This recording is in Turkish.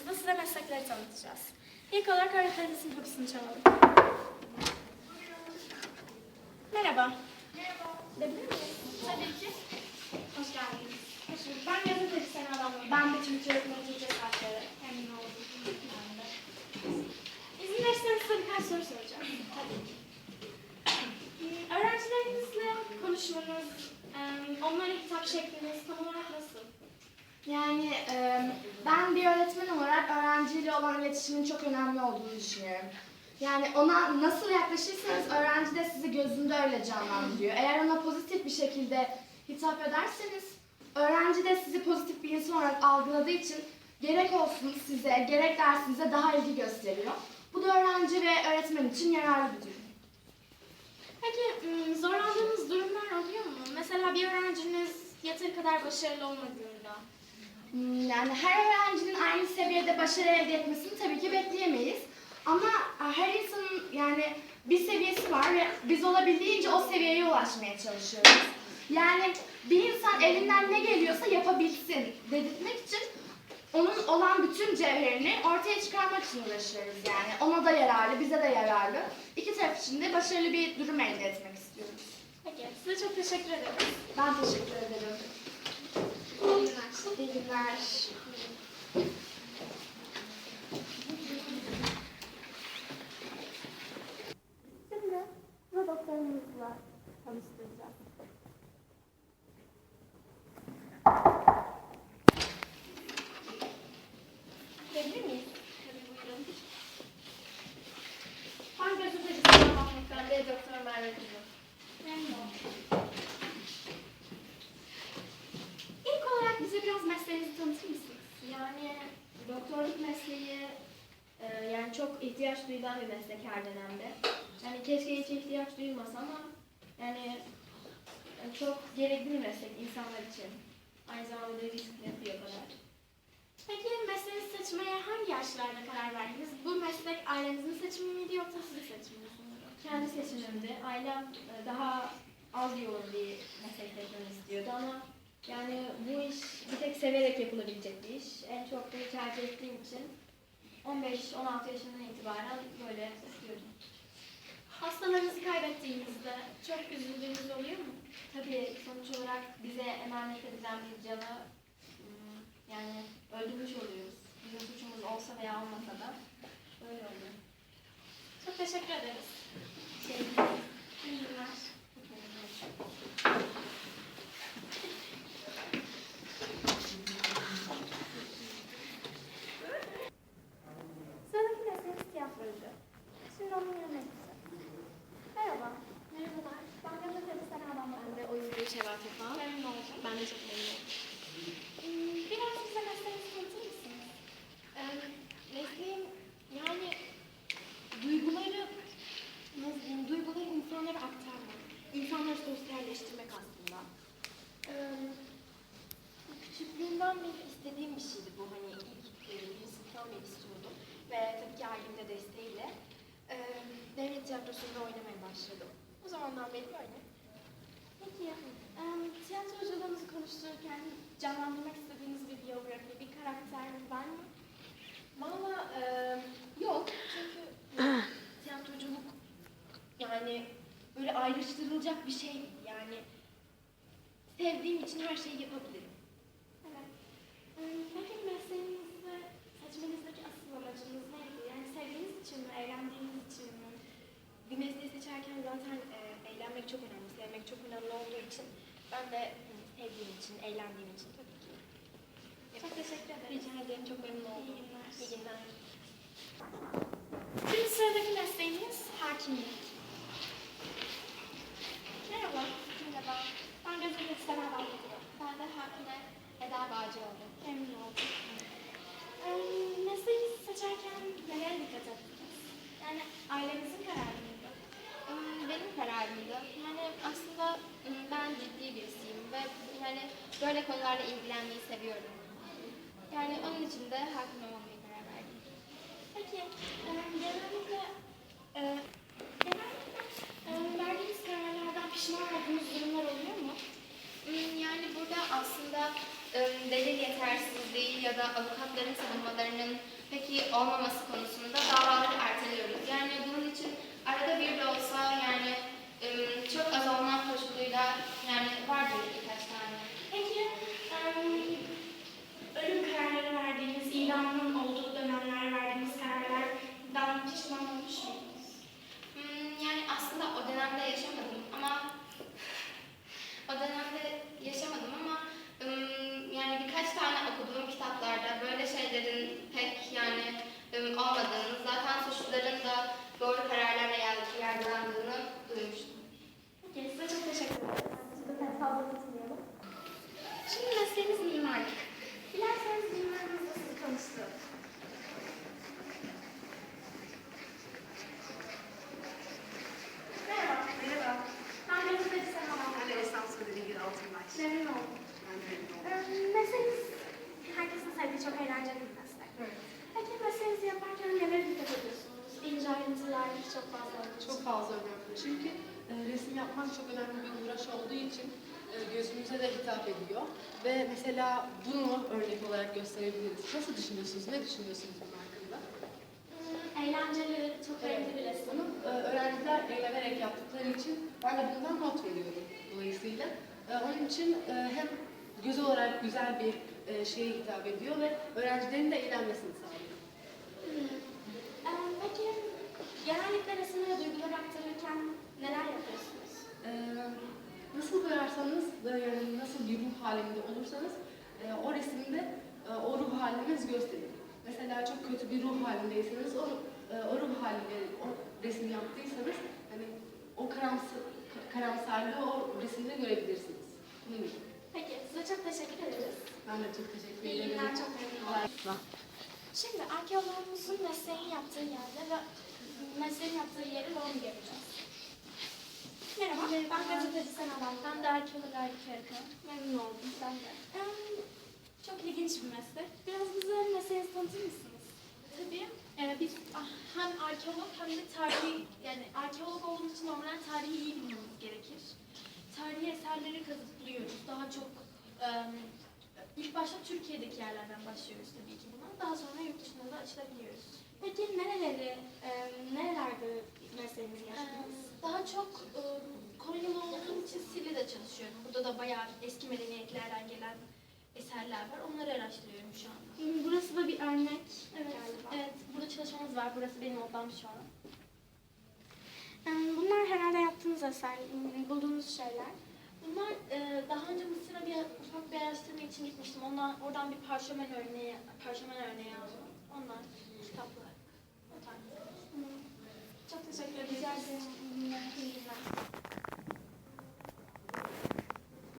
etkinliğimizde size meslekleri tanıtacağız. İlk olarak öğretmenimizin kapısını çalalım. Merhaba. Merhaba. Bilir miyiz? Tabii ki. Hoş geldiniz. Hoş bulduk. Ben gazeteci Sena Damla. Ben de Türkçe öğretmeni Tuğçe Saçları. Emin oldum. Ben de. İzin verirseniz size birkaç soru soracağım. Tabii ki. Hmm, Öğrencilerinizle konuşmanız, onlara hitap şekliniz tam olarak nasıl? Yani e, ben bir öğretmen olarak öğrenciyle olan iletişimin çok önemli olduğunu düşünüyorum. Yani ona nasıl yaklaşırsanız öğrenci de sizi gözünde öyle canlandırıyor. Eğer ona pozitif bir şekilde hitap ederseniz öğrenci de sizi pozitif bir insan olarak algıladığı için gerek olsun size gerek dersinize daha ilgi gösteriyor. Bu da öğrenci ve öğretmen için yararlı bir durum. Peki zorlandığınız durumlar oluyor mu? Mesela bir öğrenciniz yeteri kadar başarılı olmadığında. Yani her öğrencinin aynı seviyede başarı elde etmesini tabii ki bekleyemeyiz. Ama e, her insanın yani bir seviyesi var ve biz olabildiğince o seviyeye ulaşmaya çalışıyoruz. Yani bir insan elinden ne geliyorsa yapabilsin dedirtmek için onun olan bütün cevherini ortaya çıkarmak için uğraşıyoruz yani. Ona da yararlı, bize de yararlı. İki taraf için de başarılı bir durum elde etmek istiyoruz. Peki size çok teşekkür ederim. Ben teşekkür ederim. Günler. Şimdi doktorumuzla tanıştıracağım. Gidebilir miyiz? Tabii buyurun. Ben gazeteci Sena Mahmut. Ben de Doktor Merve Kızım. Memnun oldum. İlk olarak bize biraz mesleğinizi tanıtır mısınız? Yani doktorluk mesleği e, yani çok ihtiyaç duyulan bir meslek her dönemde. Yani keşke hiç ihtiyaç duyulmasa ama yani e, çok gerekli bir meslek insanlar için. Aynı zamanda da riskli bir o kadar. Peki mesleğinizi seçmeye hangi yaşlarda karar verdiniz? Bu meslek ailenizin seçimi miydi yoksa sizin seçiminiz mi? Kendi seçimimdi. Ailem e, daha az yoğun bir meslek seçmemi istiyordu ama yani bu severek yapılabilecek bir iş. En çok bunu tercih ettiğim için 15-16 yaşından itibaren böyle istiyordum. Hastalarınızı kaybettiğinizde çok üzüldüğünüz oluyor mu? Tabii sonuç olarak bize emanet edilen bir canı ım, yani öldürmüş oluyoruz. Bizim suçumuz olsa veya olmasa da böyle oluyor. Çok teşekkür ederiz. Şey, İyi günler. Sıradaki mesleğimiz tiyatrocu. Şimdi onun yanına gideceğim. Merhaba. Merhabalar. Ben gazeteci Sena Damla. ben de oyuncu Şevval Tufan. Memnun oldum. Ben de çok memnunum. Hmm, Biraz bize mesleğinizi tanıtır mısınız? Ee, mesleğim yani duyguları nasıl diyeyim, duyguları insanlara aktarmak, insanları sosyalleştirmek aslında. Ee, küçüklüğümden beri istediğim bir şeydi bu hani ilk e, beri istiyordum ve tabii ki ailemin de desteğiyle e, devlet tiyatrosunda oynamaya başladım. O zamandan beri böyle. Peki, em, tiyatroculuğunuzu konuştururken canlandırmak istediğiniz bir biyografi, bir karakter var mı? Valla e, yok çünkü tiyatroculuk yani böyle ayrıştırılacak bir şey değil. yani sevdiğim için her şeyi yapabilirim. Evet. Em, Peki mesleğinizi seçmenizdeki asıl amacınız neydi? Yani sevdiğiniz için mi, eğlendiğiniz için mi? Bir mesleği seçerken zaten e, eğlenmek çok önemli, sevmek çok önemli olduğu için ben de sevdiğim için, eğlendiğim için tabii ki. Çok teşekkür ederim. Rica ederim, çok memnun oldum. İyi günler. İyi günler. Şimdi sıradaki mesleğimiz hakimlik. Merhaba. Merhaba. Ben gazeteci Sena Damlacı. Ben de hakime Eda Bağcıoğlu. Memnun oldum. Ee, mesleği seçerken nelere dikkat ettiniz? Yani ailenizin kararı mıydı? Hmm, Benim kararımdı. Yani aslında hmm, ben ciddi birisiyim ve yani böyle konularla ilgilenmeyi seviyorum. Yani onun için de hakim olmaya karar verdim. Peki, e, genellikle, e, genellikle e, verdiğiniz kararlardan pişman olduğunuz durumlar oluyor mu? Hmm, Yani burada aslında delil yetersizliği ya da avukatların savunmalarının ilgi olmaması konusunda davaları erteliyoruz. Yani bunun için arada bir de olsa yani ım, çok az olmak koşuluyla yani vardır birkaç tane. Peki, em, ölüm kararları verdiğiniz, idamın olduğu dönemler verdiğiniz kararlardan pişman olmuş muydunuz? Hmm, yani aslında o dönemde yaşamadım ama o dönemde yaşamadım ama ım, yani birkaç tane okuduğum kitaplarda böyle şeylerin pek yani ım, olmadığını, zaten suçluların da doğru kararlarla yer- yargılandığını duymuştum. Peki, size çok teşekkür ederim. Sizi de fazla tutmayalım. Şimdi mesleğiniz mimarlık. Dilerseniz mimarınızla sizi tanıştıralım. Merhaba. Merhaba. Ben gazeteci Sema Ben de Mahmut. esnaf Nilgün Altınbaş. Memnun oldum. Ben de memnun oldum. Ee, Mesleğiniz herkesin sevdiği çok eğlenceli bir meslek. Evet. Peki mesleğinizi yaparken nelere dikkat ediyorsunuz? İnce ayrıntılar çok fazla olduğu için. Çok fazla önemli. Çünkü e, resim yapmak çok önemli bir uğraş olduğu için e, gözümüze de hitap ediyor. Ve mesela bunu örnek olarak gösterebiliriz. Nasıl düşünüyorsunuz? Ne düşünüyorsunuz bunun hakkında? Hmm, Eğlenceli, çok renkli bir resim. Bunu e, öğrenciler eğlenerek yaptıkları için ben de bundan not veriyorum dolayısıyla. E, onun için e, hem göz olarak güzel bir e, şeye hitap ediyor ve öğrencilerin de eğlenmesini sağlıyor. Hmm. Genellikle resimlere duygular aktarırken neler yapıyorsunuz? Ee, nasıl boyarsanız yani nasıl bir ruh halinde olursanız e, o resimde e, o ruh haliniz gösterir. Mesela çok kötü bir ruh halindeyseniz o, e, o ruh halinde o resim yaptıysanız hani o karamsı, karamsarlığı o resimde görebilirsiniz. Bunun gibi. Peki size çok teşekkür ederiz. Ben de çok teşekkür İyi ederim. günler, çok memnun oldum. Şimdi arkeologumuzun mesleğin yaptığı yerde ve mesleğin yaptığı yeri lobby yapacağız. Merhaba, ben gazeteci Sena. Ben de arkeolog Erkan. Memnun oldum. Ben de. Çok ilginç bir meslek. Biraz bize mesleğinizi tanıtır mısınız? Tabii. Ee, biz ah, hem arkeolog hem de tarihi, yani arkeolog olduğumuz için normalde tarihi iyi bilmemiz gerekir. Tarihi eserleri kazıp buluyoruz. Daha çok em, ilk başta Türkiye'deki yerlerden başlıyoruz tabii ki buna. Daha sonra yurt dışına da açılabiliyoruz. Peki nereleri, e, nerelerde mesleğinizi Ee, yaptınız? daha çok e, Konyalı olduğum için Silivri'de çalışıyorum. Burada da bayağı eski medeniyetlerden gelen eserler var. Onları araştırıyorum şu anda. Burası da bir örnek Evet, galiba. evet burada çalışmamız var. Burası benim odam şu an. Bunlar herhalde yaptığınız eser, bulduğunuz şeyler. Bunlar e, daha önce Mısır'a bir ufak bir araştırma için gitmiştim. Ondan, oradan bir parşömen örneği, parşömen çok teşekkür ederim. Rica ederim.